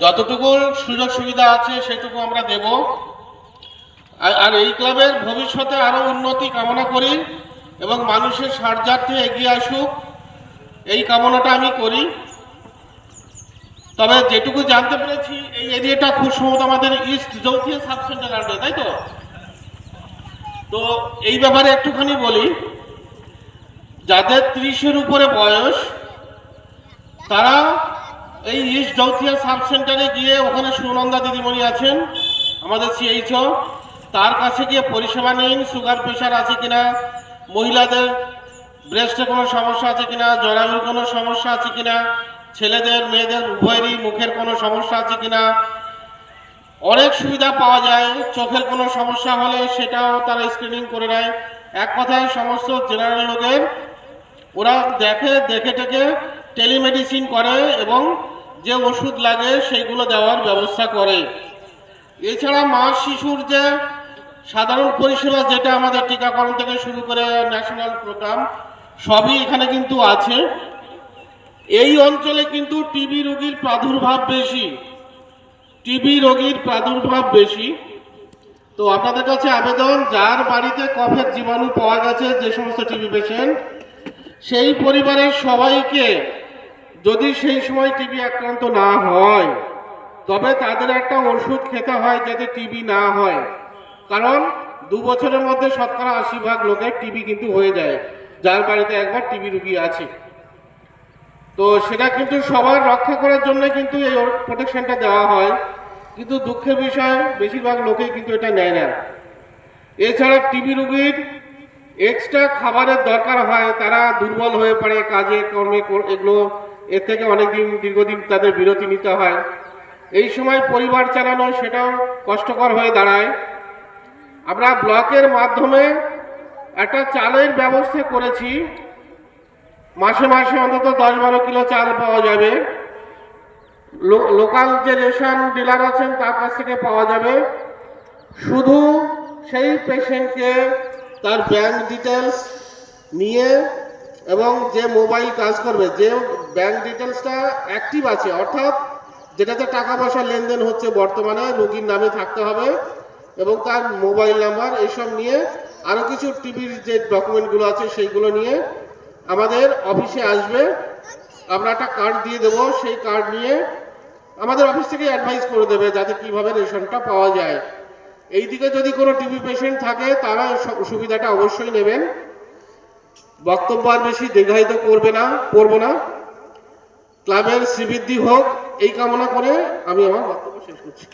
যতটুকু সুযোগ সুবিধা আছে, সেটুকু আমরা দেব। আর এই ক্লাবের ভবিষ্যতে আরও উন্নতি কামনা করি এবং মানুষের সার্জার্থে এগিয়ে আসুক। এই কামনাটা আমি করি। তবে যেটুকু জানতে পেরেছি, এই এরিয়াটা খুব সম্ভবত আমাদের ইস্ট যৌথিয়া সাব সেন্টার আন্ডারে তাই তো? তো এই ব্যাপারে একটুখানি বলি। যাদের ত্রিশের উপরে বয়স, তারা এই ইস্ট যৌথিয়া সাব সেন্টারে গিয়ে ওখানে সুনন্দা দিদিমণি আছেন, আমাদের সিএইচও তার কাছে গিয়ে পরিষেবা নিন, সুগার প্রেশার আছে কিনা, মহিলাদের ব্রেস্টে কোনো সমস্যা আছে কিনা, জরায়ুর কোনো সমস্যা আছে কিনা, ছেলেদের, মেয়েদের, উভয়েরই মুখের কোনো সমস্যা আছে কিনা। অনেক সুবিধা পাওয়া যায়, চোখের কোনো সমস্যা হলে সেটাও তারা স্ক্রিনিং করে নেয়। এক কথায় সমস্ত জেনারেল লোকের ওরা দেখে দেখে টেকে টেলিমেডিসিন করে এবং যে ওষুধ লাগে সেইগুলো দেওয়ার ব্যবস্থা করে। এছাড়া মা শিশুর যে সাধারণ পরিষেবা যেটা আমাদের টিকাকরণ থেকে শুরু করে ন্যাশনাল প্রোগ্রাম সবই এখানে কিন্তু আছে। এই অঞ্চলে কিন্তু টিবি রোগীর প্রাদুর্ভাব বেশি। টিবি রোগীর প্রাদুর্ভাব বেশি। তো আপনাদের কাছে আবেদন, যার বাড়িতে কফের জীবাণু পাওয়া গেছে, যে সমস্ত টিবি পেশেন্ট সেই পরিবারের সবাইকে যদি সেই সময় টিবি আক্রান্ত না হয়, তবে তাদের একটা ওষুধ খেতে হয় যাতে টিবি না হয়। কারণ দু বছরের মধ্যে শতকরা আশি ভাগ লোকের টিবি কিন্তু হয়ে যায়, যার বাড়িতে একবার টিবি রুগী আছে। তো সেটা কিন্তু সবার রক্ষা করার জন্য কিন্তু এই প্রোটেকশনটা দেওয়া হয়। কিন্তু দুঃখের বিষয়, বেশিরভাগ লোকেই কিন্তু এটা নেয় না। এছাড়া টিবি রুগীর এক্সট্রা খাবারের দরকার হয়, তারা দুর্বল হয়ে পড়ে, কাজে কর্মে এগুলো এর থেকে অনেকদিন, দীর্ঘদিন তাদের বিরতি নিতে হয়। এই সময় পরিবার চালানো সেটাও কষ্টকর হয়ে দাঁড়ায়। আমরা ব্লকের মাধ্যমে একটা চালের ব্যবস্থা করেছি। মাসে মাসে অন্তত দশ বারো কিলো চাল পাওয়া যাবে। লোকাল যে রেশন ডিলার আছেন, তার কাছ থেকে পাওয়া যাবে। শুধু সেই পেশেন্টকে তার ব্যাংক ডিটেলস নিয়ে এবং যে মোবাইল কাজ করবে, যে ব্যাংক ডিটেলসটা অ্যাক্টিভ আছে, অর্থাৎ যেটাতে টাকা পয়সা লেনদেন হচ্ছে বর্তমানে, রোগীর নামে থাকতে হবে এবং তার মোবাইল নাম্বার এইসব নিয়ে আরও কিছু টিভির যে ডকুমেন্টগুলো আছে, সেইগুলো নিয়ে আমাদের অফিসে আসবে। আমরা একটা কার্ড দিয়ে দেবো, সেই কার্ড নিয়ে আমাদের অফিস থেকে অ্যাডভাইস করে দেবে যাতে কীভাবে রেশনটা পাওয়া যায়। এই দিকে যদি কোনো টিবি পেশেন্ট থাকে, তারা সুবিধাটা অবশ্যই নেবেন। বক্তব্য আর বেশি দীর্ঘায়িত করবে না, করব না। ক্লাবের শ্রীবৃদ্ধি হোক, এই কামনা করে আমি আমার বক্তব্য শেষ করছি।